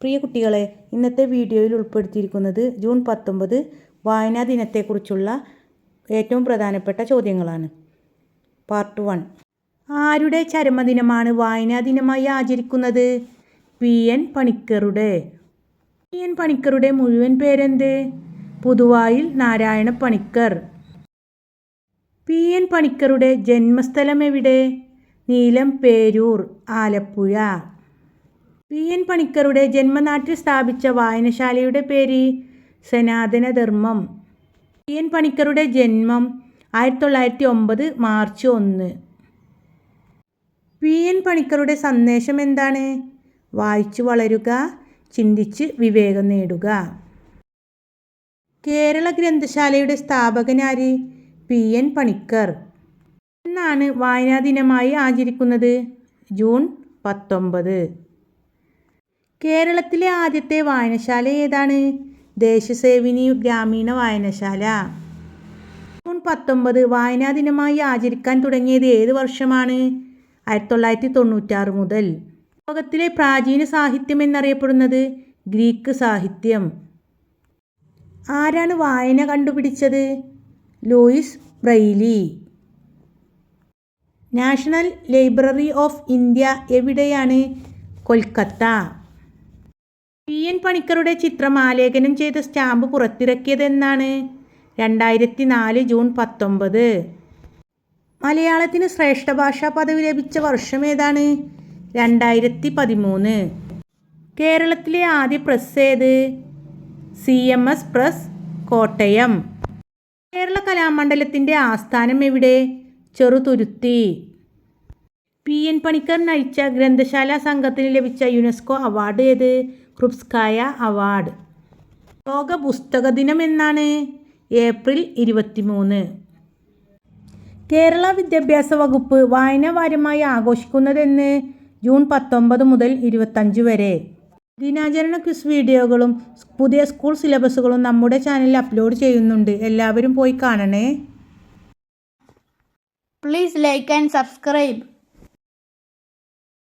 പ്രിയ കുട്ടികളെ ഇന്നത്തെ വീഡിയോയിൽ ഉൾപ്പെടുത്തിയിരിക്കുന്നത് ജൂൺ പത്തൊമ്പത് വായനാ ദിനത്തെക്കുറിച്ചുള്ള ഏറ്റവും പ്രധാനപ്പെട്ട ചോദ്യങ്ങളാണ്. Part one. ആരുടെ ചരമദിനമാണ് വായനാ ദിനമായി ആചരിക്കുന്നത്? പി. എൻ. പണിക്കറുടെ പി. എൻ. പണിക്കറുടെ മുഴുവൻ പേരെന്ത്? പുതുവായിൽ നാരായണ പണിക്കർ. പി. എൻ. പണിക്കറുടെ ജന്മസ്ഥലം എവിടെ? Neelamperoor Alappuzha. P N പണിക്കരുടെ ജന്മനാട്ടിൽ സ്ഥാപിച്ച വായനശാലയുടെ പേര് സനാതനധർമ്മം. പി എൻ പണിക്കരുടെ ജന്മം ആയിരത്തി തൊള്ളായിരത്തി ഒമ്പത് മാർച്ച് ഒന്ന്. പി എൻ പണിക്കരുടെ സന്ദേശം എന്താണ്? വായിച്ചു വളരുക ചിന്തിച്ച് വിവേകം നേടുക. കേരള ഗ്രന്ഥശാലയുടെ സ്ഥാപകനാര് പി എൻ പണിക്കർ. എന്നാണ് വായനാ ദിനമായി ആചരിക്കുന്നത്? ജൂൺ പത്തൊമ്പത്. കേരളത്തിലെ ആദ്യത്തെ വായനശാല ഏതാണ്? ദേശസേവിനി ഗ്രാമീണ വായനശാല. ജൂൺ പത്തൊമ്പത് വായനാ ദിനമായി ആചരിക്കാൻ തുടങ്ങിയത് ഏത് വർഷമാണ്? ആയിരത്തി തൊള്ളായിരത്തി തൊണ്ണൂറ്റാറ് മുതൽ. ലോകത്തിലെ പ്രാചീന സാഹിത്യം എന്നറിയപ്പെടുന്നത് ഗ്രീക്ക് സാഹിത്യം. ആരാണ് വായന കണ്ടുപിടിച്ചത്? Louis Braille. National Library of India എവിടെയാണ്? കൊൽക്കത്ത. പി എൻ പണിക്കരുടെ ചിത്രം ആലേഖനം ചെയ്ത സ്റ്റാമ്പ് പുറത്തിറക്കിയതെന്നാണ്. രണ്ടായിരത്തി നാല് ജൂൺ പത്തൊമ്പത്. മലയാളത്തിന് ശ്രേഷ്ഠ ഭാഷാ പദവി ലഭിച്ച വർഷം ഏതാണ്? രണ്ടായിരത്തി പതിമൂന്ന് കേരളത്തിലെ ആദ്യ പ്രസ് ഏത്? C M S press Kottayam. Kerala കലാമണ്ഡലത്തിന്റെ ആസ്ഥാനം എവിടെ? ചെറുതുരുത്തി. പി എൻ പണിക്കർ നയിച്ച ഗ്രന്ഥശാല സംഘത്തിന് ലഭിച്ച യുനെസ്കോ അവാർഡ് ഏത്? Krupskaya award. ലോക പുസ്തക ദിനം എന്നാണ് ഏപ്രിൽ ഇരുപത്തിമൂന്ന്. കേരള വിദ്യാഭ്യാസ വകുപ്പ് വായനവാരമായി ആഘോഷിക്കുന്നതെന്ന് ജൂൺ പത്തൊമ്പത് മുതൽ ഇരുപത്തഞ്ച് വരെ. ദിനാചരണ ക്വിസ് വീഡിയോകളും പുതിയ സ്കൂൾ സിലബസുകളും നമ്മുടെ ചാനലിൽ അപ്ലോഡ് ചെയ്യുന്നുണ്ട്. എല്ലാവരും പോയി കാണണേ. Please like and subscribe.